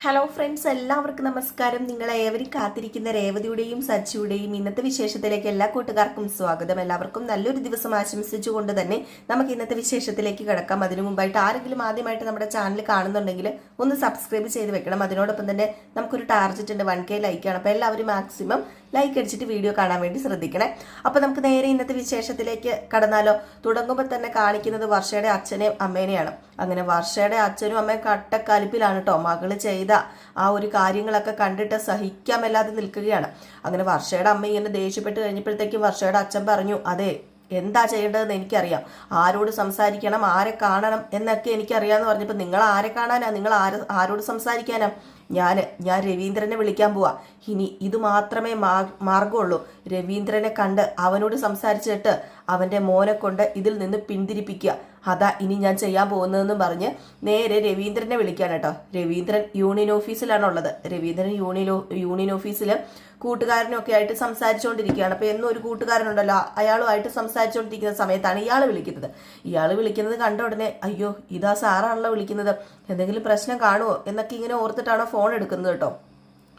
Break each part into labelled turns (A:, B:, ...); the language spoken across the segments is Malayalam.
A: ഹലോ ഫ്രണ്ട്സ് എല്ലാവർക്കും നമസ്കാരം. നിങ്ങൾ ഏവരും കാത്തിരിക്കുന്ന രേവതിയുടെയും സച്ചിയുടെയും ഇന്നത്തെ വിശേഷത്തിലേക്ക് എല്ലാ കൂട്ടുകാർക്കും സ്വാഗതം. എല്ലാവർക്കും നല്ലൊരു ദിവസം ആശംസിച്ചുകൊണ്ട് തന്നെ നമുക്ക് ഇന്നത്തെ വിശേഷത്തിലേക്ക് കിടക്കാം. അതിനു മുമ്പായിട്ട് ആരെങ്കിലും ആദ്യമായിട്ട് നമ്മുടെ ചാനൽ കാണുന്നുണ്ടെങ്കിൽ ഒന്ന് സബ്സ്ക്രൈബ് ചെയ്ത് വെക്കണം. അതിനോടൊപ്പം തന്നെ നമുക്കൊരു ടാർജറ്റ് ഉണ്ട്. വൺ കെ ലൈക്കാണ് അപ്പോൾ എല്ലാവരും മാക്സിമം ലൈക്ക് അടിച്ചിട്ട് വീഡിയോ കാണാൻ വേണ്ടി ശ്രദ്ധിക്കണേ. അപ്പോൾ നമുക്ക് നേരെ ഇന്നത്തെ വിശേഷത്തിലേക്ക് കടന്നാലോ. തുടങ്ങുമ്പോൾ തന്നെ കാണിക്കുന്നത് വർഷയുടെ അച്ഛനെയും അമ്മേനെയാണ്. അങ്ങനെ വർഷയുടെ അച്ഛനും അമ്മയും കട്ടക്കലിപ്പിലാണ് കേട്ടോ മകൾ ചെയ്ത ആ ഒരു കാര്യങ്ങളൊക്കെ കണ്ടിട്ട് സഹിക്കാമല്ലാതെ നിൽക്കുകയാണ്. അങ്ങനെ വർഷയുടെ അമ്മ ഇങ്ങനെ ദേഷ്യപ്പെട്ട് കഴിഞ്ഞപ്പോഴത്തേക്കും വർഷയുടെ അച്ഛൻ പറഞ്ഞു അതെ എന്താ ചെയ്യേണ്ടതെന്ന് എനിക്കറിയാം. ആരോട് സംസാരിക്കണം ആരെ കാണണം എന്നൊക്കെ എനിക്കറിയാമെന്ന് പറഞ്ഞപ്പോൾ നിങ്ങൾ ആരെ കാണാനാ? നിങ്ങൾ ആര് ആരോട് സംസാരിക്കാനാ? ഞാൻ ഞാൻ രവീന്ദ്രനെ വിളിക്കാൻ പോവാ. ഇനി ഇത് മാത്രമേ മാർഗമുള്ളൂ രവീന്ദ്രനെ കണ്ട് അവനോട് സംസാരിച്ചിട്ട് അവന്റെ മോനെ കൊണ്ട് ഇതിൽ നിന്ന് പിന്തിരിപ്പിക്കുക. അതാ ഇനി ഞാൻ ചെയ്യാൻ പോകുന്നതെന്നും പറഞ്ഞ് നേരെ രവീന്ദ്രനെ വിളിക്കാൻ കേട്ടോ. രവീന്ദ്രൻ യൂണിയൻ ഓഫീസിലാണുള്ളത്. രവീന്ദ്രൻ യൂണിയൻ യൂണിയൻ ഓഫീസിൽ കൂട്ടുകാരനൊക്കെ ആയിട്ട് സംസാരിച്ചുകൊണ്ടിരിക്കുകയാണ്. അപ്പൊ എന്നും ഒരു കൂട്ടുകാരനുണ്ടല്ലോ. അയാളുമായിട്ട് സംസാരിച്ചുകൊണ്ടിരിക്കുന്ന സമയത്താണ് ഇയാൾ വിളിക്കുന്നത്. ഇയാൾ വിളിക്കുന്നത് കണ്ട ഉടനെ അയ്യോ ഇതാ സാറാണല്ലോ വിളിക്കുന്നത്. എന്തെങ്കിലും പ്രശ്നം കാണുമോ എന്നൊക്കെ ഇങ്ങനെ ഓർത്തിട്ടാണോ ഫോൺ എടുക്കുന്നത് കേട്ടോ.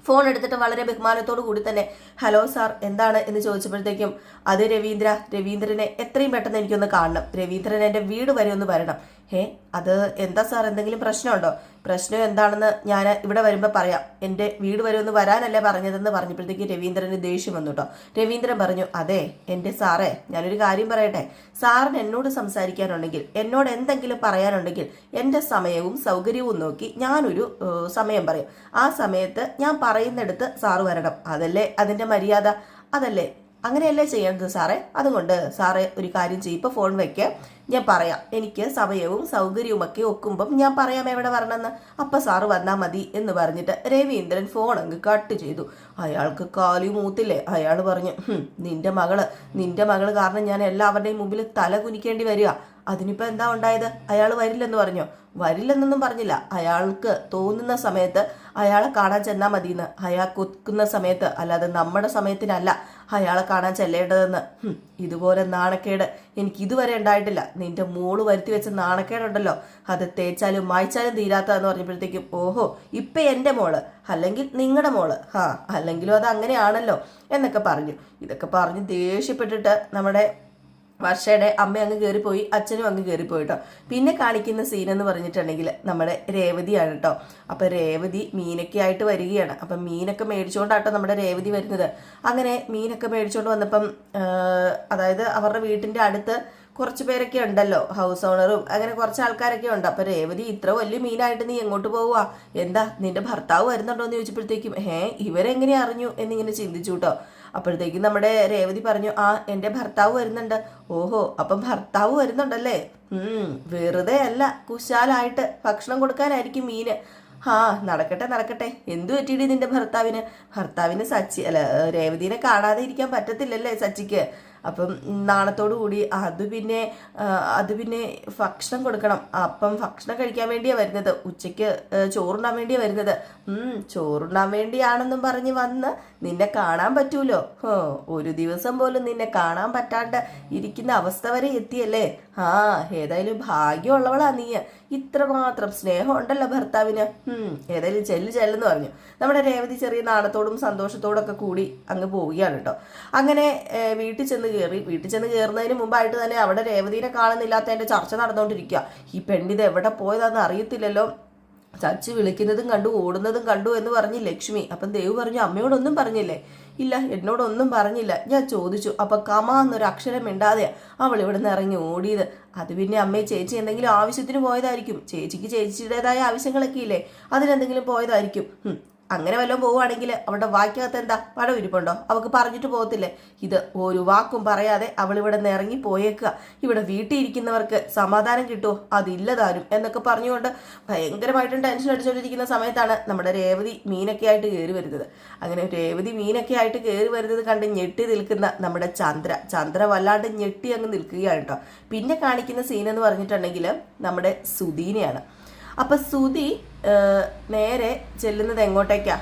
A: ഫോൺ എടുത്തിട്ട് വളരെ ബഹുമാനത്തോടു കൂടി തന്നെ ഹലോ സാർ എന്താണ്? എന്ന് ചോദിച്ചപ്പോഴത്തേക്കും അത് രവീന്ദ്ര. രവീന്ദ്രനെ എത്രയും പെട്ടെന്ന് എനിക്കൊന്ന് കാണണം. രവീന്ദ്രൻ എന്റെ വീട് വരെ ഒന്ന് വരണം. ഏ അത് എന്താ സാർ എന്തെങ്കിലും പ്രശ്നമുണ്ടോ? പ്രശ്നം എന്താണെന്ന് ഞാൻ ഇവിടെ വരുമ്പോൾ പറയാം. എന്റെ വീട് വരുമെന്ന് വരാനല്ലേ പറഞ്ഞതെന്ന് പറഞ്ഞപ്പോഴത്തേക്ക് രവീന്ദ്രന് ദേഷ്യം വന്നു കേട്ടോ രവീന്ദ്രൻ പറഞ്ഞു അതെ എന്റെ സാറേ ഞാനൊരു കാര്യം പറയട്ടെ. സാറിന് എന്നോട് സംസാരിക്കാനുണ്ടെങ്കിൽ എന്നോട് എന്തെങ്കിലും പറയാനുണ്ടെങ്കിൽ എന്റെ സമയവും സൗകര്യവും നോക്കി ഞാനൊരു സമയം പറയും. ആ സമയത്ത് ഞാൻ പറയുന്നിടത്ത് സാറ് വരണം. അതല്ലേ അതിന്റെ മര്യാദ? അതല്ലേ അങ്ങനെയല്ലേ ചെയ്യേണ്ടത് സാറേ? അതുകൊണ്ട് സാറേ ഒരു കാര്യം ചെയ്യും. ഇപ്പോൾ ഫോൺ വയ്ക്കുക ഞാൻ പറയാം. എനിക്ക് സമയവും സൗകര്യവും ഒക്കെ ഒക്കുമ്പം ഞാൻ പറയാം എവിടെ വരണമെന്ന്. അപ്പം സാറ് വന്നാൽ മതി എന്ന് പറഞ്ഞിട്ട് രവീന്ദ്രൻ ഫോൺ അങ്ങ് കട്ട് ചെയ്തു. അയാൾക്ക് കാലി മൂത്തില്ലേ? അയാൾ പറഞ്ഞു നിന്റെ മകൾ നിന്റെ മകൾ കാരണം ഞാൻ എല്ലാവരുടെയും മുമ്പിൽ തല കുനിക്കേണ്ടി വരിക. അതിനിപ്പോ എന്താ ഉണ്ടായത്? അയാൾ വരില്ലെന്ന് പറഞ്ഞോ? വരില്ലെന്നൊന്നും പറഞ്ഞില്ല. അയാൾക്ക് തോന്നുന്ന സമയത്ത് അയാളെ കാണാൻ ചെന്നാൽ മതിയെന്ന്. അയാൾ കൊക്കുന്ന സമയത്ത് അല്ലാതെ നമ്മുടെ സമയത്തിനല്ല അയാളെ കാണാൻ ചെല്ലേണ്ടതെന്ന്. ഇതുപോലെ നാണക്കേട് എനിക്ക് ഇതുവരെ ഉണ്ടായിട്ടില്ല. നിന്റെ മോൾ വരുത്തി വെച്ച നാണക്കേടുണ്ടല്ലോ. അത് തേച്ചാലും മായ്ച്ചാലും തീരാത്തതെന്ന് പറഞ്ഞപ്പോഴത്തേക്കും ഓഹോ ഇപ്പം എന്റെ മോൾ. അല്ലെങ്കിൽ നിങ്ങളുടെ മോൾ. ഹാ അല്ലെങ്കിലും അത് അങ്ങനെയാണല്ലോ എന്നൊക്കെ പറഞ്ഞു. ഇതൊക്കെ പറഞ്ഞ് ദേഷ്യപ്പെട്ടിട്ട് നമ്മുടെ വർഷയുടെ അമ്മ അങ്ങ് കയറിപ്പോയി അച്ഛനും അങ്ങ് കയറിപ്പോയി കേട്ടോ പിന്നെ കാണിക്കുന്ന സീൻ എന്ന് പറഞ്ഞിട്ടുണ്ടെങ്കിൽ നമ്മുടെ രേവതിയാണ് കേട്ടോ അപ്പൊ രേവതി മീനൊക്കെ ആയിട്ട് വരികയാണ്. അപ്പൊ മീനൊക്കെ മേടിച്ചുകൊണ്ടാട്ടോ നമ്മുടെ രേവതി വരുന്നത്. അങ്ങനെ മീനൊക്കെ മേടിച്ചുകൊണ്ട് വന്നപ്പം അതായത് അവരുടെ വീട്ടിന്റെ അടുത്ത് കുറച്ച് പേരൊക്കെ ഉണ്ടല്ലോ ഹൗസ് ഓണറും അങ്ങനെ കുറച്ച് ആൾക്കാരൊക്കെ ഉണ്ട്. അപ്പൊ രേവതി ഇത്ര വലിയ മീനായിട്ട് നീ എങ്ങോട്ട് പോവുക എന്താ നിന്റെ ഭർത്താവ് വരുന്നുണ്ടോ എന്ന് ചോദിച്ചപ്പോഴത്തേക്കും ഹേ ഇവരെങ്ങനെ അറിഞ്ഞു? എന്നിങ്ങനെ ചിന്തിച്ചു കേട്ടോ അപ്പോഴത്തേക്കും നമ്മുടെ രേവതി പറഞ്ഞു ആ എന്റെ ഭർത്താവ് വരുന്നുണ്ട്. ഓഹോ അപ്പം ഭർത്താവ് വരുന്നുണ്ടല്ലേ? വെറുതെ അല്ല കുശാലായിട്ട് ഭക്ഷണം കൊടുക്കാനായിരിക്കും മീന്. ആ നടക്കട്ടെ നടക്കട്ടെ. എന്തു പറ്റിയിട്ട് നിന്റെ ഭർത്താവിന്? ഭർത്താവിന് സച്ചി അല്ല രേവതിനെ കാണാതെ ഇരിക്കാൻ പറ്റത്തില്ലല്ലേ സച്ചിക്ക്. അപ്പം നാണത്തോടു കൂടി അത് പിന്നെ അത് പിന്നെ ഭക്ഷണം കൊടുക്കണം. അപ്പം ഭക്ഷണം കഴിക്കാൻ വേണ്ടിയാ വരുന്നത്. ഉച്ചയ്ക്ക് ചോറുണ്ടാൻ വേണ്ടിയാ വരുന്നത്. ചോറുണ്ടാൻ വേണ്ടിയാണെന്നും പറഞ്ഞ് വന്ന് നിന്നെ കാണാൻ പറ്റൂലോ? ഒരു ദിവസം പോലും നിന്നെ കാണാൻ പറ്റാണ്ട് ഇരിക്കുന്ന അവസ്ഥ വരെ എത്തിയല്ലേ? ആ ഏതായാലും ഭാഗ്യമുള്ളവളാ നീ ഇത്രമാത്രം സ്നേഹം ഉണ്ടല്ലോ ഭർത്താവിന്. ഏതായാലും ചെല്ലു ചെല്ലെന്ന് പറഞ്ഞു. നമ്മുടെ രേവതി ചെറിയ നാണത്തോടും സന്തോഷത്തോടൊക്കെ കൂടി അങ്ങ് പോവുകയാണ് കേട്ടോ. അങ്ങനെ വീട്ടിൽ ചെന്ന് കയറി. വീട്ടിൽ ചെന്ന് കയറുന്നതിന് മുമ്പായിട്ട് തന്നെ അവിടെ രേവതിനെ കാണുന്നില്ലാത്തതിന്റെ ചർച്ച നടന്നുകൊണ്ടിരിക്കുക. ഈ പെണ്ണിത് എവിടെ പോയതാന്ന് അറിയത്തില്ലല്ലോ. ചർച്ച വിളിക്കുന്നതും കണ്ടു ഓടുന്നതും കണ്ടു എന്ന് പറഞ്ഞ് ലക്ഷ്മി. അപ്പം ദേവ് പറഞ്ഞു അമ്മയോടൊന്നും പറഞ്ഞില്ലേ? ഇല്ല എന്നോടൊന്നും പറഞ്ഞില്ല. ഞാൻ ചോദിച്ചു അപ്പൊ കമ എന്നൊരു അക്ഷരം മിണ്ടാതെയാ അവൾ ഇവിടെ നിന്ന് ഇറങ്ങി ഓടിയത്? അത് പിന്നെ അമ്മയെ ചേച്ചി എന്തെങ്കിലും ആവശ്യത്തിന് പോയതായിരിക്കും. ചേച്ചിക്ക് ചേച്ചിയുടേതായ ആവശ്യങ്ങളൊക്കെ ഇല്ലേ അതിനെന്തെങ്കിലും പോയതായിരിക്കും അങ്ങനെ വല്ലതും പോവുകയാണെങ്കിൽ അവളുടെ വാക്കകത്ത് എന്താ പടം ഇരിപ്പുണ്ടോ? അവൾക്ക് പറഞ്ഞിട്ട് പോകത്തില്ലേ? ഇത് ഒരു വാക്കും പറയാതെ അവൾ ഇവിടെ നിന്ന് ഇറങ്ങി പോയേക്കുക. ഇവിടെ വീട്ടിൽ ഇരിക്കുന്നവർക്ക് സമാധാനം കിട്ടുമോ? അതില്ലതാരും എന്നൊക്കെ പറഞ്ഞുകൊണ്ട് ഭയങ്കരമായിട്ടും ടെൻഷൻ അടിച്ചുകൊണ്ടിരിക്കുന്ന സമയത്താണ് നമ്മുടെ രേവതി മീനൊക്കെ ആയിട്ട് കയറി വരുന്നത്. അങ്ങനെ രേവതി മീനൊക്കെ ആയിട്ട് കയറി വരുന്നത് കണ്ട് ഞെട്ടി നിൽക്കുന്ന നമ്മുടെ ചന്ദ്ര. ചന്ദ്ര വല്ലാണ്ട് ഞെട്ടി അങ്ങ് നിൽക്കുകയാണ് കേട്ടോ. പിന്നെ കാണിക്കുന്ന സീൻ എന്ന് പറഞ്ഞിട്ടുണ്ടെങ്കിൽ നമ്മുടെ സുധീനെയാണ്. അപ്പൊ സുതി നേരെ ചെല്ലുന്നത് എങ്ങോട്ടേക്കാ?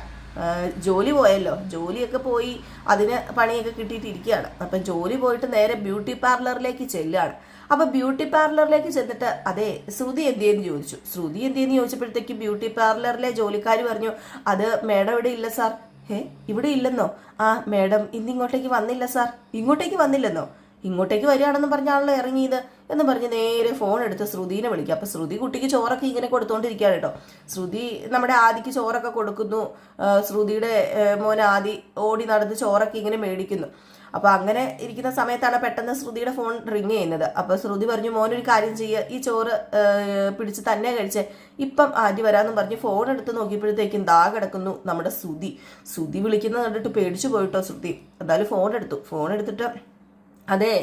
A: ജോലി പോയല്ലോ. ജോലിയൊക്കെ പോയി അതിന് പണിയൊക്കെ കിട്ടിയിട്ടിരിക്കുകയാണ്. അപ്പം ജോലി പോയിട്ട് നേരെ ബ്യൂട്ടി പാർലറിലേക്ക് ചെല്ലുകയാണ്. അപ്പൊ ബ്യൂട്ടി പാർലറിലേക്ക് ചെന്നിട്ട് അതെ ശ്രുതി എന്തിയെന്ന് ചോദിച്ചു. ശ്രുതി എന്തിയെന്ന് ചോദിച്ചപ്പോഴത്തേക്ക് ബ്യൂട്ടി പാർലറിലെ ജോലിക്കാർ പറഞ്ഞു അത് മേഡം ഇവിടെ ഇല്ല സാർ. ഏ ഇവിടെ ഇല്ലെന്നോ? ആ മേഡം ഇന്ന് ഇങ്ങോട്ടേക്ക് വന്നില്ല സാർ. ഇങ്ങോട്ടേക്ക് വന്നില്ലെന്നോ? ഇങ്ങോട്ടേക്ക് വരികയാണെന്ന് പറഞ്ഞാണല്ലോ ഇറങ്ങിയത് എന്ന് പറഞ്ഞ് നേരെ ഫോൺ എടുത്ത് ശ്രുതിനെ വിളിക്കുക അപ്പൊ ശ്രുതി കുട്ടിക്ക് ചോറൊക്കെ ഇങ്ങനെ കൊടുത്തോണ്ടിരിക്കുകയാണ് കേട്ടോ. ശ്രുതി നമ്മുടെ ആദിക്ക് ചോറൊക്കെ കൊടുക്കുന്നു. ശ്രുതിയുടെ മോൻ ആദി ഓടി നടന്ന് ചോറൊക്കെ ഇങ്ങനെ മേടിക്കുന്നു. അപ്പൊ അങ്ങനെ ഇരിക്കുന്ന സമയത്താണ് പെട്ടെന്ന് ശ്രുതിയുടെ ഫോൺ റിങ് ചെയ്യുന്നത്. അപ്പൊ ശ്രുതി പറഞ്ഞു മോനൊരു കാര്യം ചെയ്യുക ഈ ചോറ് പിടിച്ച് തന്നെ കഴിച്ച്. ഇപ്പം ആദ്യം വരാമെന്ന് പറഞ്ഞ് ഫോൺ എടുത്ത് നോക്കിയപ്പോഴത്തേക്കും ദാ കിടക്കുന്നു നമ്മുടെ ശ്രുതി. ശ്രുതി വിളിക്കുന്നത് കണ്ടിട്ട് പേടിച്ചു പോയിട്ടോ ശ്രുതി. എന്തായാലും ഫോൺ എടുത്തു. ഫോൺ എടുത്തിട്ട് അതെ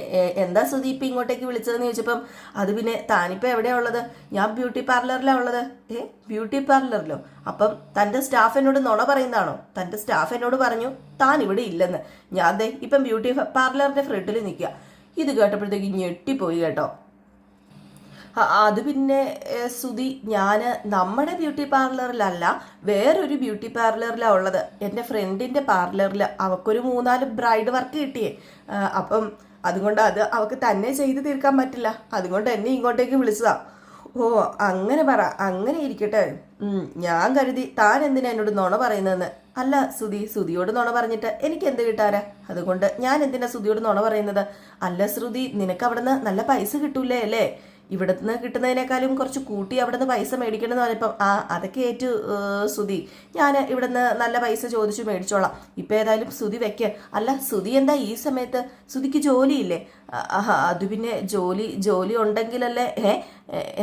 A: എന്താ സുധി ഇങ്ങോട്ടേക്ക് വിളിച്ചതെന്ന് ചോദിച്ചപ്പം അത് പിന്നെ താനിപ്പോൾ എവിടെയാ ഉള്ളത്? ഞാൻ ബ്യൂട്ടി പാർലറിലാണ് ഉള്ളത്. ഏ ബ്യൂട്ടി പാർലറിലോ? അപ്പം തന്റെ സ്റ്റാഫ് എന്നോട് നുണ പറയുന്നതാണോ? തന്റെ സ്റ്റാഫ് എന്നോട് പറഞ്ഞു താൻ ഇവിടെ ഇല്ലെന്ന്. ഞാൻ അതെ ഇപ്പം ബ്യൂട്ടി പാർലറിന്റെ ഫ്രണ്ടിൽ നിൽക്കുക. ഇത് കേട്ടപ്പോഴത്തേക്ക് ഞെട്ടിപ്പോയി കേട്ടോ. അത് പിന്നെ സുധി ഞാൻ നമ്മുടെ ബ്യൂട്ടി പാർലറിലല്ല വേറൊരു ബ്യൂട്ടി പാർലറിലാണ് ഉള്ളത്. എന്റെ ഫ്രണ്ടിന്റെ പാർലറിൽ അവക്കൊരു മൂന്നാൽ ബ്രൈഡ് വർക്ക് കിട്ടിയേ. അപ്പം അതുകൊണ്ട് അത് അവൾക്ക് തന്നെ ചെയ്തു തീർക്കാൻ പറ്റില്ല. അതുകൊണ്ട് എന്നെ ഇങ്ങോട്ടേക്ക് വിളിച്ചതാ. ഓ അങ്ങനെ പറ അങ്ങനെ ഇരിക്കട്ടെ. ഞാൻ കരുതി താൻ എന്തിനാ എന്നോട് നുണ പറയുന്നതെന്ന്. അല്ല സുധി സുധിയോട് നുണ പറഞ്ഞിട്ട് എനിക്ക് എന്ത് കിട്ടാരാ അതുകൊണ്ട് ഞാൻ എന്തിനാ സുധിയോട് നുണ പറയുന്നത്? അല്ല ശ്രുതി നിനക്ക് അവിടുന്ന് നല്ല പൈസ കിട്ടൂലേ അല്ലേ? ഇവിടുന്ന് കിട്ടുന്നതിനേക്കാളും കുറച്ച് കൂട്ടി അവിടുന്ന് പൈസ മേടിക്കണം എന്ന് പറഞ്ഞപ്പം ആ അതൊക്കെ ഏറ്റു സുതി ഞാൻ ഇവിടുന്ന് നല്ല പൈസ ചോദിച്ചു മേടിച്ചോളാം. ഇപ്പം ഏതായാലും സുതി വെക്ക്. അല്ല സുതി എന്താ ഈ സമയത്ത്? സുതിക്ക് ജോലിയില്ലേ? അത് പിന്നെ ജോലി ജോലി ഉണ്ടെങ്കിലല്ലേ ഏ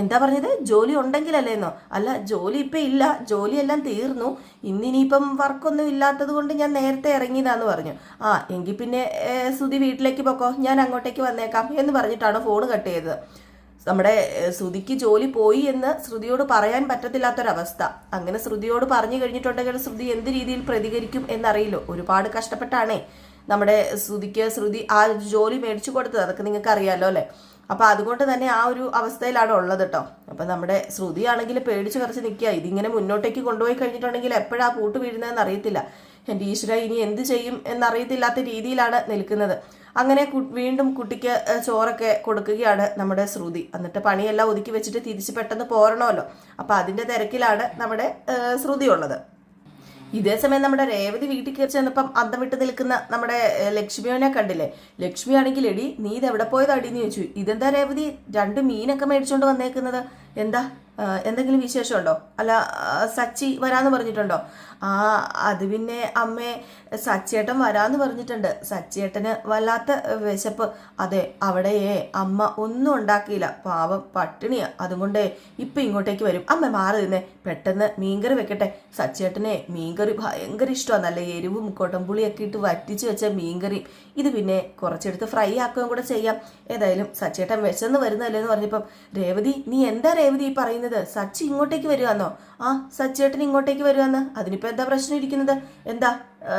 A: എന്താ പറഞ്ഞത്? ജോലി ഉണ്ടെങ്കിലല്ലേ എന്നോ അല്ല ജോലി ഇപ്പം ഇല്ല. ജോലിയെല്ലാം തീർന്നു. ഇന്നിനിയിപ്പം വർക്കൊന്നും ഇല്ലാത്തത് കൊണ്ട് ഞാൻ നേരത്തെ ഇറങ്ങിയതാന്ന് പറഞ്ഞു. ആ എങ്കിൽ പിന്നെ സുതി വീട്ടിലേക്ക് പൊക്കോ. ഞാൻ അങ്ങോട്ടേക്ക് വന്നേക്കാം എന്ന് പറഞ്ഞിട്ടാണ് ഫോൺ കട്ട് ചെയ്തത്. നമ്മുടെ ശ്രുതിക്ക് ജോലി പോയി എന്ന് ശ്രുതിയോട് പറയാൻ പറ്റത്തില്ലാത്തൊരവസ്ഥ. അങ്ങനെ ശ്രുതിയോട് പറഞ്ഞു കഴിഞ്ഞിട്ടുണ്ടെങ്കിൽ ശ്രുതി എന്ത് രീതിയിൽ പ്രതികരിക്കും എന്നറിയില്ലോ. ഒരുപാട് കഷ്ടപ്പെട്ടാണേ നമ്മുടെ ശ്രുതിക്ക് ശ്രുതി ആ ജോലി മേടിച്ചു കൊടുത്തത്. അതൊക്കെ നിങ്ങൾക്ക് അറിയാലോ അല്ലേ? അപ്പൊ അതുകൊണ്ട് തന്നെ ആ ഒരു അവസ്ഥയിലാണ് ഉള്ളത് കേട്ടോ അപ്പൊ നമ്മുടെ ശ്രുതി ആണെങ്കിൽ പേടിച്ച് കുറച്ച് നിൽക്കുക. ഇതിങ്ങനെ മുന്നോട്ടേക്ക് കൊണ്ടുപോയി കഴിഞ്ഞിട്ടുണ്ടെങ്കിൽ എപ്പോഴാ പൂട്ട് വീഴുന്നതെന്ന് അറിയത്തില്ല. എന്റെ ഈശ്വര ഇനി എന്ത് ചെയ്യും എന്നറിയത്തില്ലാത്ത രീതിയിലാണ് നിൽക്കുന്നത്. അങ്ങനെ വീണ്ടും കുട്ടിക്ക് ചോറൊക്കെ കൊടുക്കുകയാണ് നമ്മുടെ ശ്രുതി. എന്നിട്ട് പണിയെല്ലാം ഒതുക്കി വെച്ചിട്ട് തിരിച്ച് പെട്ടെന്ന് പോരണമല്ലോ. അപ്പൊ അതിന്റെ തിരക്കിലാണ് നമ്മുടെ ശ്രുതി ഉള്ളത്. ഇതേ സമയം നമ്മുടെ രേവതി വീട്ടിൽ കയറി ചെന്നപ്പം അന്തം വിട്ട് നിൽക്കുന്ന നമ്മുടെ ലക്ഷ്മിയോനെ കണ്ടില്ലേ? ലക്ഷ്മി ആണെങ്കിൽ എടി നീ ഇത് എവിടെ പോയതാടി എന്ന് ചോദിച്ചു. ഇതെന്താ രേവതി രണ്ട് മീനൊക്കെ മേടിച്ചുകൊണ്ട് വന്നേക്കുന്നത്? എന്താ? എന്തെങ്കിലും വിശേഷമുണ്ടോ? അല്ല സച്ചി വരാന്ന് പറഞ്ഞിട്ടുണ്ടോ? ആ അത് പിന്നെ അമ്മേ സച്ചിയേട്ടൻ വരാന്ന് പറഞ്ഞിട്ടുണ്ട്. സച്ചിയേട്ടന് വല്ലാത്ത വിശപ്പ്. അതെ അവിടെയേ അമ്മ ഒന്നും ഉണ്ടാക്കിയില്ല. പാവം പട്ടിണിയാ അതുകൊണ്ടേ ഇപ്പൊ ഇങ്ങോട്ടേക്ക് വരും. അമ്മ മാറി നിന്നേ. പെട്ടെന്ന് മീൻകറി വെക്കട്ടെ. സച്ചിയേട്ടനെ മീൻകറി ഭയങ്കര ഇഷ്ടമാണ്. നല്ല എരിവും കൊടംപുളിയൊക്കെ ഇട്ട് വറ്റിച്ച് വെച്ച മീൻകറി. ഇത് പിന്നെ കുറച്ചെടുത്ത് ഫ്രൈ ആക്കുകയും കൂടെ ചെയ്യാം. ഏതായാലും സച്ചിയേട്ടൻ വിശന്ന് വരുന്നതല്ലേ എന്ന് പറഞ്ഞപ്പം രേവതി നീ എന്താ രേവതി പറയുന്നത് സച്ചി ഇങ്ങോട്ടേക്ക് വരുവാന്നോ? ആ സച്ചേട്ടൻ ഇങ്ങോട്ടേക്ക് വരുവാന്ന്. അതിനിപ്പോ എന്താ പ്രശ്നം ഇരിക്കുന്നത്? എന്താ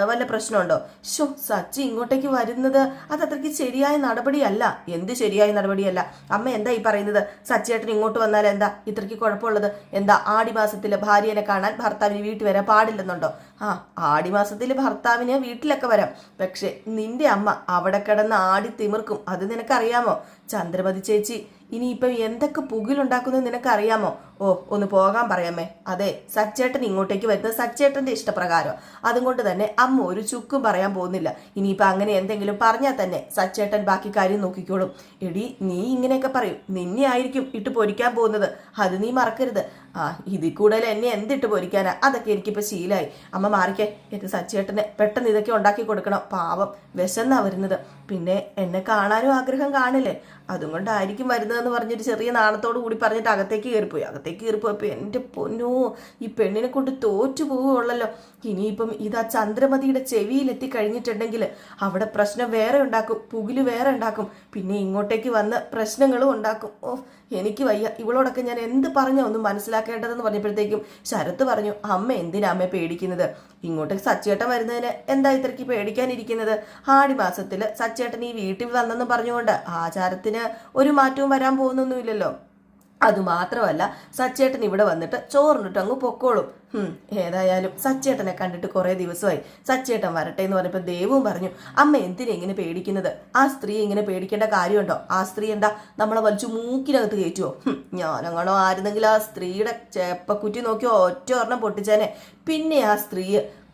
A: വല്ല പ്രശ്നമുണ്ടോ? ഷോ സച്ചി ഇങ്ങോട്ടേക്ക് വരുന്നത് അത് അത്രയ്ക്ക് ശരിയായ നടപടിയല്ല. എന്ത് ശരിയായ നടപടിയല്ല? അമ്മ എന്താ ഈ പറയുന്നത്? സച്ചേട്ടൻ ഇങ്ങോട്ട് വന്നാൽ എന്താ ഇത്രയ്ക്ക് കുഴപ്പമുള്ളത്? എന്താ ആടി മാസത്തിലെ ഭാര്യനെ കാണാൻ ഭർത്താവിന് വീട്ടിൽ വരാൻ പാടില്ലെന്നുണ്ടോ? ആ ആടി മാസത്തിൽ ഭർത്താവിന് വീട്ടിലൊക്കെ വരാം. പക്ഷെ നിന്റെ അമ്മ അവിടെ കിടന്ന് ആടി തിമിർക്കും. അത് നിനക്കറിയാമോ? ചന്ദ്രമതി ചേച്ചി ഇനിയിപ്പം എന്തൊക്കെ പുകിലുണ്ടാക്കുന്നത് നിനക്കറിയാമോ? ഓ ഒന്ന് പോകാൻ പറയാമേ. അതെ സച്ചേട്ടൻ ഇങ്ങോട്ടേക്ക് വരുന്നത് സച്ചേട്ടന്റെ ഇഷ്ടപ്രകാരം. അതുകൊണ്ട് തന്നെ അമ്മ ഒരു ചുക്കും പറയാൻ പോകുന്നില്ല. ഇനിയിപ്പോൾ അങ്ങനെ എന്തെങ്കിലും പറഞ്ഞാൽ തന്നെ സച്ചേട്ടൻ ബാക്കി കാര്യം നോക്കിക്കോളും. എടി നീ ഇങ്ങനെയൊക്കെ പറയും. നിന്നെ ആയിരിക്കും ഇട്ട് പൊരിക്കാൻ പോകുന്നത്. അത് നീ മറക്കരുത്. ആ ഇതിൽ കൂടുതൽ എന്നെ എന്തിട്ട് പൊരിക്കാനാ? അതൊക്കെ എനിക്കിപ്പോൾ ശീലമായി അമ്മ മാറിക്കേ. എന്റെ സച്ചേട്ടന് പെട്ടെന്ന് ഇതൊക്കെ ഉണ്ടാക്കി കൊടുക്കണം. പാവം വിശന്നാ വരുന്നത്. പിന്നെ എന്നെ കാണാനും ആഗ്രഹം കാണില്ലേ? അതുകൊണ്ടായിരിക്കും വരുന്നതെന്ന് പറഞ്ഞൊരു ചെറിയ നാണത്തോട് കൂടി പറഞ്ഞിട്ട് അകത്തേക്ക് കയറിപ്പോയി. അകത്തേക്ക് കയറിപ്പോയപ്പോൾ എന്റെ പൊന്നോ ഈ പെണ്ണിനെ കൊണ്ട് തോറ്റു പോവുള്ളല്ലോ ഇനിയിപ്പം ഇത് ആ ചന്ദ്രമതിയുടെ ചെവിയിലെത്തി കഴിഞ്ഞിട്ടുണ്ടെങ്കിൽ അവിടെ പ്രശ്നം വേറെ ഉണ്ടാക്കും പുകിൽ വേറെ ഉണ്ടാക്കും. പിന്നെ ഇങ്ങോട്ടേക്ക് വന്ന് പ്രശ്നങ്ങളും ഉണ്ടാക്കും. ഓ എനിക്ക് വയ്യ. ഇവളോടൊക്കെ ഞാൻ എന്ത് പറഞ്ഞ ഒന്നും മനസ്സിലാക്കേണ്ടതെന്ന് പറഞ്ഞപ്പോഴത്തേക്കും ശരത്ത് പറഞ്ഞു അമ്മ എന്തിനാ അമ്മയെ പേടിക്കുന്നത്? ഇങ്ങോട്ടേക്ക് സച്ചേട്ടൻ വരുന്നതിന് എന്താ ഇത്രയ്ക്ക് പേടിക്കാനിരിക്കുന്നത്? ആടി മാസത്തിൽ സച്ചേട്ടൻ ഈ വീട്ടിൽ വന്നെന്ന് പറഞ്ഞുകൊണ്ട് ആചാരത്തിന് ഒരു മാറ്റവും വരാൻ പോകുന്നൊന്നുമില്ലല്ലോ. അതുമാത്രമല്ല സച്ചേട്ടൻ ഇവിടെ വന്നിട്ട് ചോറിനിട്ട് അങ്ങ് പൊക്കോളും. ഏതായാലും സച്ചേട്ടനെ കണ്ടിട്ട് കുറേ ദിവസമായി. സച്ചേട്ടൻ വരട്ടെ എന്ന് പറഞ്ഞപ്പോൾ ദേവും പറഞ്ഞു അമ്മ എന്തിനാ ഇങ്ങനെ പേടിക്കുന്നത്? ആ സ്ത്രീ ഇങ്ങനെ പേടിക്കേണ്ട കാര്യമുണ്ടോ? ആ സ്ത്രീ എന്താ നമ്മളെ വലിച്ചു മൂക്കിനകത്ത് കയറ്റുമോ ഞാനങ്ങണോ ആയിരുന്നെങ്കിൽ ആ സ്ത്രീയുടെ ചേപ്പക്കുറ്റി നോക്കി ഒറ്റ ഒരെണ്ണം പൊട്ടിച്ചേനെ. പിന്നെ ആ സ്ത്രീ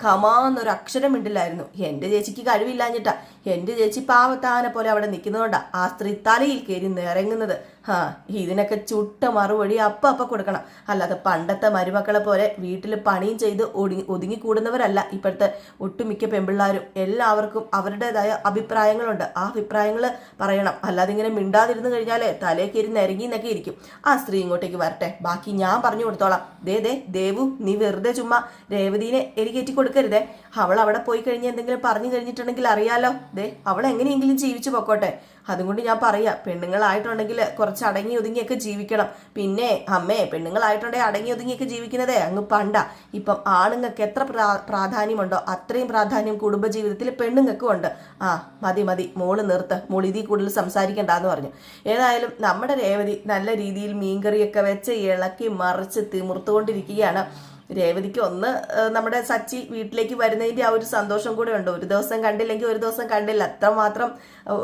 A: ഖമാന്നൊരു അക്ഷരം മിണ്ടില്ലായിരുന്നു. എന്റെ ചേച്ചിക്ക് കഴിവില്ലാഞ്ഞിട്ടാ. എന്റെ ചേച്ചി പാവത്താനെ പോലെ അവിടെ നിൽക്കുന്നതുകൊണ്ടാ ആ സ്ത്രീ തലയിൽ കയറി നിറങ്ങുന്നത്. ഹാ ഇതിനൊക്കെ ചുട്ട മറുപടി അപ്പ അപ്പ കൊടുക്കണം. അല്ലാതെ പണ്ടത്തെ മരുമക്കളെ പോലെ വീട്ടിൽ പണിയും ചെയ്ത് ഒടുങ്ങി ഒതുങ്ങിക്കൂടുന്നവരല്ല ഇപ്പോഴത്തെ ഒട്ടുമിക്ക പെമ്പിള്ളാരും. എല്ലാവർക്കും അവരുടേതായ അഭിപ്രായങ്ങളുണ്ട്. ആ അഭിപ്രായങ്ങൾ പറയണം. അല്ലാതെ ഇങ്ങനെ മിണ്ടാതിരുന്നു കഴിഞ്ഞാലേ തലേ കയറി നിരങ്ങി എന്നൊക്കെ ഇരിക്കും. ആ സ്ത്രീ ഇങ്ങോട്ടേക്ക് വരട്ടെ. ബാക്കി ഞാൻ പറഞ്ഞു കൊടുത്തോളാം. ദേ ദേ ദേവു നീ വെറുതെ ചുമ്മാ രേവതീനെ എരികേറ്റി കൊടുക്കരുതേ. അവൾ അവിടെ പോയി കഴിഞ്ഞ് എന്തെങ്കിലും പറഞ്ഞു കഴിഞ്ഞിട്ടുണ്ടെങ്കിൽ അറിയാലോ. ദേ അവൾ എങ്ങനെയെങ്കിലും ജീവിച്ചു പൊക്കോട്ടെ. അതുകൊണ്ട് ഞാൻ പറയാ പെണ്ണുങ്ങളായിട്ടുണ്ടെങ്കിൽ കുറച്ച് അടങ്ങി ഒതുങ്ങിയൊക്കെ ജീവിക്കണം. പിന്നെ അമ്മേ പെണ്ണുങ്ങളായിട്ടുണ്ടെങ്കിൽ അടങ്ങി ഒതുങ്ങിയൊക്കെ ജീവിക്കുന്നതേ അങ്ങ് പണ്ട. ഇപ്പം ആണുങ്ങൾക്ക് എത്ര പ്രാ- പ്രാധാന്യമുണ്ടോ അത്രയും പ്രാധാന്യം കുടുംബജീവിതത്തിൽ പെണ്ണുങ്ങൾക്കും ഉണ്ട്. ആ മതി മതി മോൾ നിർത്ത് മോൾ ഇതിൽ കൂടുതൽ സംസാരിക്കണ്ടെന്ന് പറഞ്ഞു. ഏതായാലും നമ്മുടെ രേവതി നല്ല രീതിയിൽ മീൻകറിയൊക്കെ വെച്ച് ഇളക്കി മറിച്ച് തിമിർത്തുകൊണ്ടിരിക്കുകയാണ്. രേവതിക്ക് ഒന്ന് നമ്മുടെ സച്ചി വീട്ടിലേക്ക് വരുന്നതിന്റെ ആ ഒരു സന്തോഷം കൂടെ ഉണ്ട്. ഒരു ദിവസം കണ്ടില്ലെങ്കിൽ ഒരു ദിവസം കണ്ടില്ല. അത്രമാത്രം മാത്രം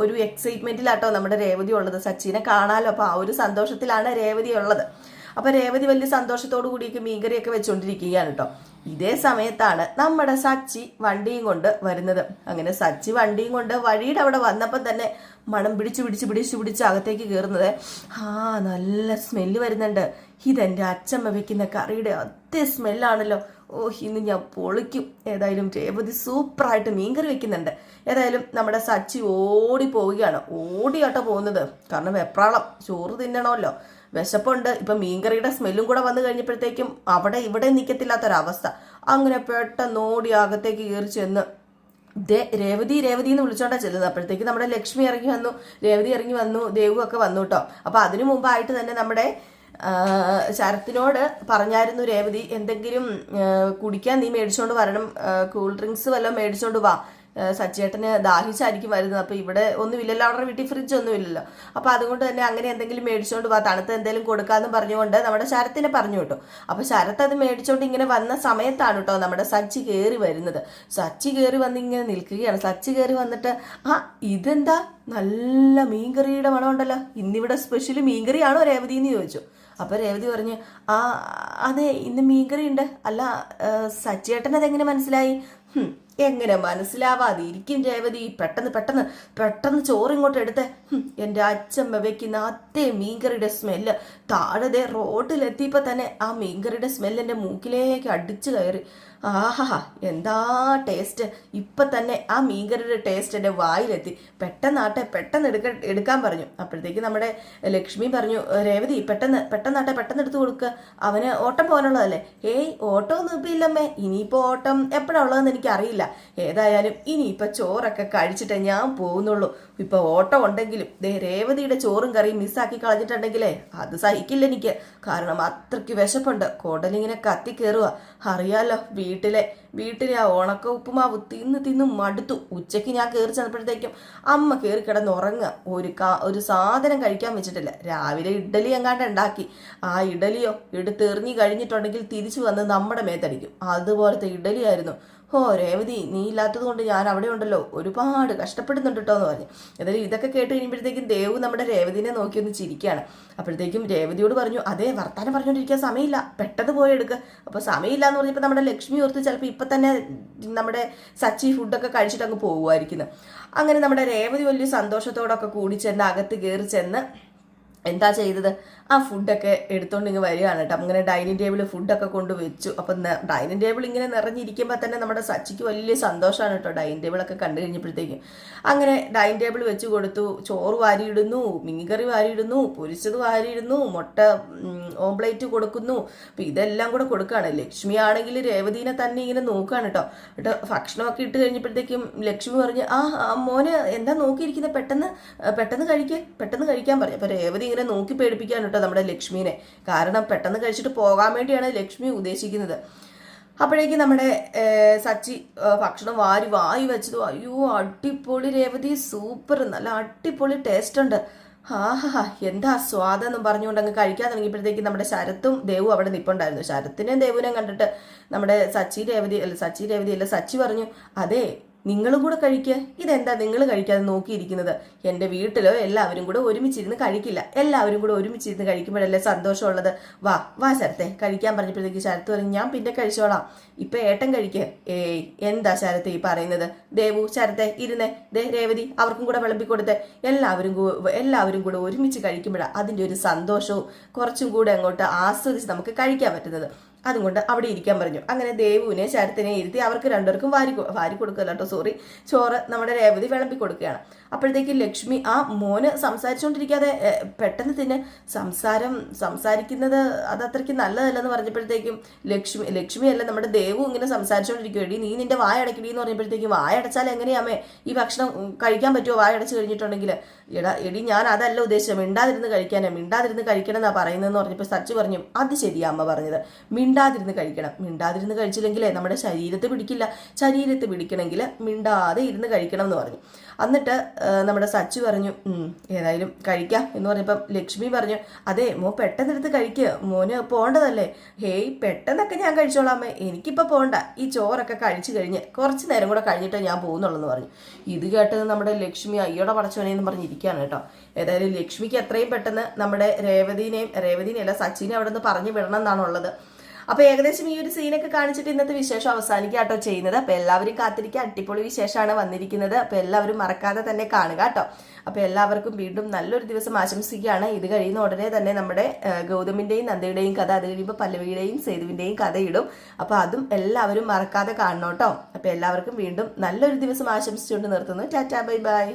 A: ഒരു എക്സൈറ്റ്മെന്റിലാട്ടോ നമ്മുടെ രേവതി ഉള്ളത്. സച്ചിനെ കാണാലോ. അപ്പൊ ആ ഒരു സന്തോഷത്തിലാണ് രേവതി ഉള്ളത്. അപ്പൊ രേവതി വലിയ സന്തോഷത്തോടു കൂടിയൊക്കെ മീൻകറിയൊക്കെ വെച്ചുകൊണ്ടിരിക്കുകയാണ് കേട്ടോ ഇതേ സമയത്താണ് നമ്മുടെ സച്ചി വണ്ടിയും കൊണ്ട് വരുന്നത്. അങ്ങനെ സച്ചി വണ്ടിയും കൊണ്ട് വഴിയുടെ അവിടെ വന്നപ്പോൾ തന്നെ മണം പിടിച്ചു പിടിച്ച് പിടിച്ച് പിടിച്ച് അകത്തേക്ക് കയറുന്നത്. ആ നല്ല സ്മെല്ല് വരുന്നുണ്ട്. ഇതെന്റെ അച്ഛമ്മ വെക്കുന്ന കറിയുടെ അതേ സ്മെല്ലാണല്ലോ ഓ ഇന്ന് ഞാൻ പൊളിക്കും. ഏതായാലും രേവതി സൂപ്പറായിട്ട് മീൻകറി വെക്കുന്നുണ്ട്. ഏതായാലും നമ്മുടെ സച്ചി ഓടി പോവുകയാണ്. ഓടിയാട്ടോ പോകുന്നത്. കാരണം വെപ്രാളം. ചോറ് തിന്നണമല്ലോ. വിശപ്പുണ്ട്. ഇപ്പൊ മീൻകറിയുടെ സ്മെല്ലും കൂടെ വന്നു കഴിഞ്ഞപ്പോഴത്തേക്കും അവിടെ ഇവിടെ നിൽക്കത്തില്ലാത്തൊരവസ്ഥ അങ്ങനെ പെട്ടെന്ന് ഓടി അകത്തേക്ക് കയറി ചെന്ന് ദേ രേവതി രേവതി എന്ന് വിളിച്ചോണ്ടാ ചെല്ലുന്നത്. അപ്പോഴത്തേക്ക് നമ്മുടെ ലക്ഷ്മി ഇറങ്ങി വന്നു. രേവതി ഇറങ്ങി വന്നു. ദേവു ഒക്കെ വന്നു കേട്ടോ. അപ്പൊ അതിനു മുമ്പായിട്ട് തന്നെ നമ്മുടെ ശരത്തിനോട് പറഞ്ഞായിരുന്നു രേവതി എന്തെങ്കിലും കുടിക്കാൻ നീ മേടിച്ചോണ്ട് വരണം. കൂൾ ഡ്രിങ്ക്സ് വല്ലതും മേടിച്ചോണ്ട് വാ. സച്ചേട്ടന് ദാഹിച്ചായിരിക്കും വരുന്നത്. അപ്പൊ ഇവിടെ ഒന്നുമില്ലല്ലോ അവരുടെ വീട്ടിൽ ഫ്രിഡ്ജ് ഒന്നുമില്ലല്ലോ. അപ്പൊ അതുകൊണ്ട് തന്നെ അങ്ങനെ എന്തെങ്കിലും മേടിച്ചോണ്ട് വാ തണുത്ത് എന്തെങ്കിലും കൊടുക്കാന്ന് പറഞ്ഞുകൊണ്ട് നമ്മുടെ ശരത്തിനെ പറഞ്ഞു കേട്ടോ അപ്പൊ ശരത്ത് അത് മേടിച്ചോണ്ട് ഇങ്ങനെ വന്ന സമയത്താണ് കേട്ടോ നമ്മുടെ സച്ചി കയറി വരുന്നത്. സച്ചി കയറി വന്ന് ഇങ്ങനെ നിൽക്കുകയാണ്. സച്ചി കയറി വന്നിട്ട് ആ ഇതെന്താ? നല്ല മീൻകറിയുടെ മണമുണ്ടല്ലോ ഇന്നിവിടെ സ്പെഷ്യൽ മീൻകറിയാണോ രേവതി എന്ന് ചോദിച്ചു. അപ്പൊ രേവതി പറഞ്ഞു ആ അതെ ഇന്ന് മീൻകറി ഉണ്ട് അല്ല സച്ചിയേട്ടൻ അതെങ്ങനെ മനസ്സിലായി? എങ്ങനെ മനസ്സിലാവാതെ ഇരിക്കും രേവതി? പെട്ടെന്ന് പെട്ടെന്ന് പെട്ടെന്ന് ചോറിങ്ങോട്ട് എടുത്തേ എന്റെ അച്ഛമ്മ വെക്കുന്ന അതേ മീൻകറിയുടെ സ്മെല്ല് താഴെ റോഡിലെത്തിയപ്പോൾ തന്നെ ആ മീൻകറിയുടെ സ്മെല്ല് എന്റെ മൂക്കിലേക്ക് അടിച്ചു കയറി. ആഹാ എന്താ ടേസ്റ്റ്? ഇപ്പം തന്നെ ആ മീൻകറിയുടെ ടേസ്റ്റ് എന്റെ വായിലെത്തി. പെട്ടെന്നാട്ടെ പെട്ടെന്ന് എടുക്ക എടുക്കാൻ പറഞ്ഞു. അപ്പോഴത്തേക്ക് നമ്മുടെ ലക്ഷ്മി പറഞ്ഞു രേവതി പെട്ടെന്ന് പെട്ടെന്നാട്ടെ പെട്ടെന്ന് എടുത്തു കൊടുക്കുക അവന് ഓട്ടം പോകാനുള്ളതല്ലേ? ഏയ് ഓട്ടം ഒന്നും ഇപ്പം ഇല്ലമ്മേ. ഇനിയിപ്പോൾ ഓട്ടം എപ്പോഴാ ഉള്ളതെന്ന് എനിക്ക് അറിയില്ല ഏതായാലും ഇനിയിപ്പോൾ ചോറൊക്കെ കഴിച്ചിട്ടേ ഞാൻ പോകുന്നുള്ളൂ. ഇപ്പോൾ ഓട്ടം ഉണ്ടെങ്കിലും ദേ രേവതിയുടെ ചോറും കറിയും മിസ്സാക്കി കളഞ്ഞിട്ടുണ്ടെങ്കിലേ അത് സഹിക്കില്ല എനിക്ക്. കാരണം അത്രയ്ക്ക് വിശപ്പുണ്ട്. കോടലിങ്ങനെ കത്തി കയറുക അറിയാലോ വീട്ടിലെ വീട്ടിലെ ആ ഉണക്ക ഉപ്പുമാവ് തിന്ന് തിന്ന് മടുത്തു. ഉച്ചയ്ക്ക് ഞാൻ കയറി ചെന്നപ്പോഴത്തേക്കും അമ്മ കയറി കിടന്ന് ഉറങ്ങുക ഒരു കാ ഒരു സാധനം കഴിക്കാൻ വെച്ചിട്ടില്ല. രാവിലെ ഇഡലി എങ്ങാണ്ട് ഉണ്ടാക്കി. ആ ഇഡലിയോ എടുത്തെറിഞ്ഞു കഴിഞ്ഞിട്ടുണ്ടെങ്കിൽ തിരിച്ചു വന്ന് നമ്മുടെ മേത്തടിക്കും. അതുപോലത്തെ ഇഡലിയായിരുന്നു ഓ രേവതി നീ ഇല്ലാത്തത് കൊണ്ട് ഞാൻ അവിടെ ഉണ്ടല്ലോ. ഒരുപാട് കഷ്ടപ്പെടുന്നുണ്ട് കേട്ടോ എന്ന് പറഞ്ഞു. എന്തായാലും ഇതൊക്കെ കേട്ട് കഴിയുമ്പോഴത്തേക്കും ദേവ് നമ്മുടെ രേവതിനെ നോക്കി ഒന്ന് ചിരിക്കുകയാണ് അപ്പോഴത്തേക്കും രേവതിയോട് പറഞ്ഞു അതേ വർത്താനം പറഞ്ഞുകൊണ്ടിരിക്കാൻ സമയമില്ല. പെട്ടെന്ന് പോയി എടുക്കുക അപ്പോൾ സമയമില്ല എന്ന് പറഞ്ഞപ്പോൾ നമ്മുടെ ലക്ഷ്മി ഓർത്ത് ചിലപ്പോൾ ഇപ്പം തന്നെ നമ്മുടെ സച്ചി ഫുഡൊക്കെ കഴിച്ചിട്ട് അങ്ങ് പോകുമായിരിക്കുന്നു അങ്ങനെ നമ്മുടെ രേവതി വലിയ സന്തോഷത്തോടൊക്കെ കൂടി ചെന്ന് അകത്ത് കയറി ചെന്ന് എന്താ ചെയ്തത്? ആ ഫുഡൊക്കെ എടുത്തോണ്ട് ഇങ്ങ് വരികയാണ് കേട്ടോ. അങ്ങനെ ഡൈനിങ് ടേബിൾ ഫുഡൊക്കെ കൊണ്ട് വെച്ചു. അപ്പം ഡൈനിങ് ടേബിൾ ഇങ്ങനെ നിറഞ്ഞിരിക്കുമ്പോൾ തന്നെ നമ്മുടെ സച്ചിക്ക് വലിയ സന്തോഷമാണ് കേട്ടോ ഡൈനിങ് ടേബിളൊക്കെ കണ്ടു കഴിഞ്ഞപ്പോഴത്തേക്കും. അങ്ങനെ ഡൈനിങ് ടേബിൾ വെച്ച് കൊടുത്തു. ചോറ് വാരിയിടുന്നു മീൻകറി വാരിയിടുന്നു പൊരിച്ചത് വാരിയിടുന്നു മുട്ട ഓംപ്ലേറ്റ് കൊടുക്കുന്നു. അപ്പം ഇതെല്ലാം കൂടെ കൊടുക്കുകയാണ്. ലക്ഷ്മി ആണെങ്കിൽ രേവതീനെ തന്നെ ഇങ്ങനെ നോക്കുകയാണ് കേട്ടോ. കേട്ടോ ഭക്ഷണമൊക്കെ ഇട്ട് കഴിഞ്ഞപ്പോഴത്തേക്കും ലക്ഷ്മി പറഞ്ഞ് ആ മോനെ എന്താ നോക്കിയിരിക്കുന്നത് പെട്ടെന്ന് പെട്ടെന്ന് കഴിക്കുക പെട്ടെന്ന് കഴിക്കാൻ പറഞ്ഞു. അപ്പൊ രേവതി ഇങ്ങനെ നോക്കി പേടിപ്പിക്കാൻ കേട്ടോ നമ്മുടെ ലക്ഷ്മീനെ. കാരണം പെട്ടെന്ന് കഴിച്ചിട്ട് പോകാൻ വേണ്ടിയാണ് ലക്ഷ്മി ഉദ്ദേശിക്കുന്നത്. അപ്പോഴേക്കും നമ്മുടെ സച്ചി ഭക്ഷണം വാരി വായി വെച്ചത് അയ്യോ അടിപൊളി രേവതി സൂപ്പർ നല്ല അടിപൊളി ടേസ്റ്റ് ഉണ്ട്. ആഹാ എന്താ സ്വാദെന്നും പറഞ്ഞുകൊണ്ട് അങ്ങ് കഴിക്കാൻ തുടങ്ങിയപ്പോഴത്തേക്ക് നമ്മുടെ ശരത്തും ദേവും അവിടെ നിപ്പുണ്ടായിരുന്നു. ശരത്തിനെയും ദേവിനെയും കണ്ടിട്ട് നമ്മുടെ സച്ചി രേവതി അല്ല സച്ചി രേവതി അല്ല സച്ചി പറഞ്ഞു അതെ നിങ്ങളും കൂടെ കഴിക്കുക ഇതെന്താ നിങ്ങൾ കഴിക്കാതെ നോക്കിയിരിക്കുന്നത്? എന്റെ വീട്ടിലോ എല്ലാവരും കൂടെ ഒരുമിച്ചിരുന്ന് കഴിക്കില്ല. എല്ലാവരും കൂടെ ഒരുമിച്ചിരുന്ന് കഴിക്കുമ്പോഴല്ലേ സന്തോഷമുള്ളത്. വാ വാ ശരത്തെ കഴിക്കാൻ പറഞ്ഞപ്പോഴത്തേക്ക് ശരത്ത് പറഞ്ഞു ഞാൻ പിന്നെ കഴിച്ചോളാം. ഇപ്പം ഏട്ടൻ കഴിക്കുക ഏയ് എന്താ ശരത്തെ ഈ പറയുന്നത്? ദേവു ശരത്തെ ഇരുന്നേ. ദേ രേവതി അവർക്കും കൂടെ വിളമ്പി കൊടുത്തേ എല്ലാവരും എല്ലാവരും കൂടെ ഒരുമിച്ച് കഴിക്കുമ്പോഴാണ് അതിന്റെ ഒരു സന്തോഷവും കുറച്ചും കൂടെ അങ്ങോട്ട് ആസ്വദിച്ച് നമുക്ക് കഴിക്കാൻ പറ്റുന്നത്. അതുകൊണ്ട് അവിടെ ഇരിക്കാൻ പറഞ്ഞു. അങ്ങനെ ദേവുവിനെ ശരത്തിനെ ഇരുത്തി അവർക്ക് രണ്ടുപേർക്കും വാരി വാരി കൊടുക്കുക കേട്ടോ സോറി ചോറ് നമ്മുടെ രേവതി വിളമ്പി കൊടുക്കുകയാണ്. അപ്പോഴത്തേക്ക് ലക്ഷ്മി ആ മോന് സംസാരിച്ചുകൊണ്ടിരിക്കാതെ പെട്ടെന്ന് തന്നെ സംസാരം സംസാരിക്കുന്നത് അത് അത്രയ്ക്ക് നല്ലതല്ലെന്ന് പറഞ്ഞപ്പോഴത്തേക്കും ലക്ഷ്മി ലക്ഷ്മി അല്ല നമ്മുടെ ദേവു ഇങ്ങനെ സംസാരിച്ചുകൊണ്ടിരിക്കുകയടി നീ നിന്റെ വായ അടക്കടി എന്ന് പറഞ്ഞപ്പോഴത്തേക്കും വായ അടച്ചാൽ എങ്ങനെയാമേ ഈ ഭക്ഷണം കഴിക്കാൻ പറ്റുമോ വായ അടച്ചു കഴിഞ്ഞിട്ടുണ്ടെങ്കിൽ. എടാ എടി ഞാൻ അതല്ല ഉദ്ദേശിച്ചത്. മിണ്ടാതിരുന്ന് കഴിക്കാനാ മിണ്ടാതിരുന്ന് കഴിക്കണം എന്നാ പറയുന്നതെന്ന് പറഞ്ഞപ്പോൾ സച്ച് പറഞ്ഞു അത് ശരിയാ അമ്മ പറഞ്ഞത്. മിണ്ടാതിരുന്ന് കഴിക്കണം. മിണ്ടാതിരുന്ന് കഴിച്ചില്ലെങ്കിലേ നമ്മുടെ ശരീരത്തെ പിടിക്കില്ല. ശരീരത്തെ പിടിക്കണമെങ്കിൽ മിണ്ടാതെ ഇരുന്ന് കഴിക്കണം എന്ന് പറഞ്ഞു. എന്നിട്ട് നമ്മുടെ സച്ചു പറഞ്ഞു "ഉം, ഏതായാലും കഴിക്കാം എന്ന് പറഞ്ഞപ്പം ലക്ഷ്മി പറഞ്ഞു അതെ മോ പെട്ടെന്നെടുത്ത് കഴിക്കുക മോന് പോകേണ്ടതല്ലേ ഹേയ് പെട്ടെന്നൊക്കെ ഞാൻ കഴിച്ചോളാമേ എനിക്കിപ്പോൾ പോകണ്ട ഈ ചോറൊക്കെ കഴിച്ചു കഴിഞ്ഞ് കുറച്ച് നേരം കൂടെ കഴിഞ്ഞിട്ടേ ഞാൻ പോകുന്നുള്ളൂ പറഞ്ഞു. ഇത് കേട്ടത് നമ്മുടെ ലക്ഷ്മി അയ്യോടെ പടച്ചോനെ എന്ന് പറഞ്ഞിരിക്കുകയാണ് കേട്ടോ. ഏതായാലും ലക്ഷ്മിക്ക് എത്രയും പെട്ടെന്ന് നമ്മുടെ രേവതിനെയും രേവതിനെയല്ല സച്ചിനെ അവിടെ നിന്ന് പറഞ്ഞു വിടണം എന്നാണുള്ളത്. അപ്പൊ ഏകദേശം ഈ ഒരു സീനൊക്കെ കാണിച്ചിട്ട് ഇന്നത്തെ വിശേഷം അവസാനിക്കുക കേട്ടോ ചെയ്യുന്നത്. അപ്പൊ എല്ലാവരും കാത്തിരിക്കുക. അടിപൊളി വിശേഷമാണ് വന്നിരിക്കുന്നത്. അപ്പൊ എല്ലാവരും മറക്കാതെ തന്നെ കാണുക കേട്ടോ. അപ്പൊ എല്ലാവർക്കും വീണ്ടും നല്ലൊരു ദിവസം ആശംസിക്കുകയാണ്. ഇത് കഴിയുന്ന ഉടനെ തന്നെ നമ്മുടെ ഗൗതമിന്റെയും നന്ദയുടെയും കഥ അത് കഴിയുമ്പോൾ പല്ലവിയുടെയും സേതുവിന്റെയും കഥയിടും. ഇടും അപ്പൊ അതും എല്ലാവരും മറക്കാതെ കാണണം കേട്ടോ അപ്പൊ എല്ലാവർക്കും വീണ്ടും നല്ലൊരു ദിവസം ആശംസിച്ചുകൊണ്ട് നിർത്തുന്നു. Tata bye bye.